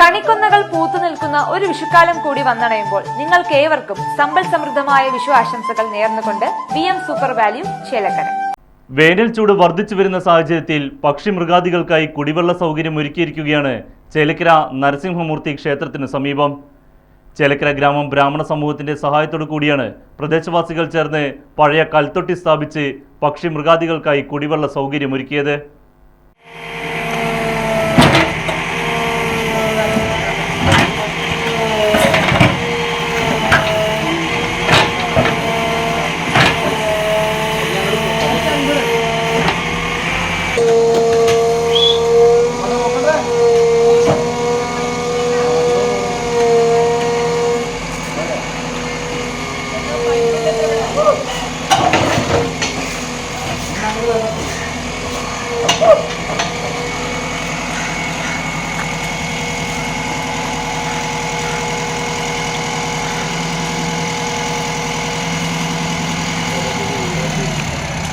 കണിക്കൊന്നകൾ പൂത്തു നിൽക്കുന്ന ഒരു വിഷുക്കാലം കൂടി വന്നണയുമ്പോൾ നിങ്ങൾക്ക് ഏവർക്കും സമ്പൽ സമൃദ്ധമായ വിഷു ആശംസകൾ നേർന്നുകൊണ്ട് V M super value Chelakkara. വേനൽ ചൂട് വർദ്ധിച്ചു വരുന്ന സാഹചര്യത്തിൽ പക്ഷി മൃഗാദികൾക്കായി കുടിവെള്ള സൗകര്യം ഒരുക്കിയിരിക്കുകയാണ് ചേലക്കര നരസിംഹമൂർത്തി ക്ഷേത്രത്തിന് സമീപം. ചേലക്കര ഗ്രാമം ബ്രാഹ്മണ സമൂഹത്തിന്റെ സഹായത്തോടു കൂടിയാണ് പ്രദേശവാസികൾ ചേർന്ന് പഴയ കൽത്തൊട്ടി സ്ഥാപിച്ച് പക്ഷി മൃഗാദികൾക്കായി കുടിവെള്ള സൗകര്യം ഒരുക്കിയത്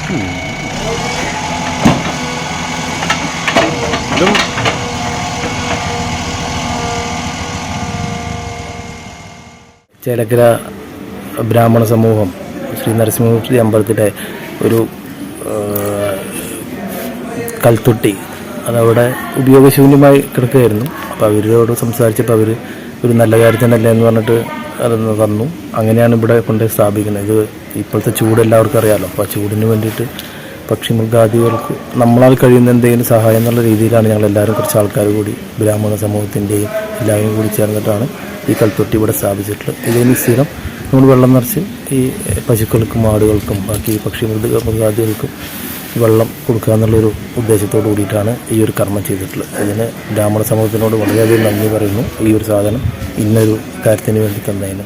ചേലക്കര ബ്രാഹ്മണ സമൂഹം ശ്രീ നരസിംഹമൂർത്തി അമ്പലത്തിലെ ഒരു കൽത്തൊട്ടി അതവിടെ ഉപയോഗശൂന്യമായി കിടക്കുകയായിരുന്നു. അപ്പോൾ അവരോട് സംസാരിച്ചപ്പോൾ അവർ ഒരു നല്ല കാര്യത്തിനല്ല എന്ന് പറഞ്ഞിട്ട് അതൊന്ന് തന്നു. അങ്ങനെയാണ് ഇവിടെ കൊണ്ട് സ്ഥാപിക്കുന്നത്. ഇത് ഇപ്പോഴത്തെ ചൂട് എല്ലാവർക്കും അറിയാമല്ലോ അപ്പോൾ ആ ചൂടിന് വേണ്ടിയിട്ട് പക്ഷി മൃഗാദികൾക്ക് നമ്മളാൽ കഴിയുന്ന എന്തെങ്കിലും സഹായം എന്നുള്ള രീതിയിലാണ് ഞങ്ങൾ എല്ലാവരും കുറച്ച് ആൾക്കാർ കൂടി ബ്രാഹ്മണ സമൂഹത്തിന്റെയും എല്ലാവരും കൂടി ചേർന്നിട്ടാണ് ഈ കൽത്തൊട്ടി ഇവിടെ സ്ഥാപിച്ചിട്ടുള്ളത്. ഇതിന് സ്ഥിരം നമ്മൾ വെള്ളം നിറച്ച് ഈ പശുക്കൾക്കും ആടുകൾക്കും ബാക്കി പക്ഷി മൃഗ മൃഗാദികൾക്കും വെള്ളം കൊടുക്കുക എന്നുള്ളൊരു ഉദ്ദേശത്തോടു കൂടിയിട്ടാണ് ഈ ഒരു കർമ്മം ചെയ്തിട്ടുള്ളത്. അതിന് ബ്രാഹ്മണ സമൂഹത്തിനോട് വളരെയധികം നന്ദി പറയുന്നു. ഈ ഒരു സാധനം ഇന്നൊരു കാര്യത്തിന് വേണ്ടി തന്നതിന്.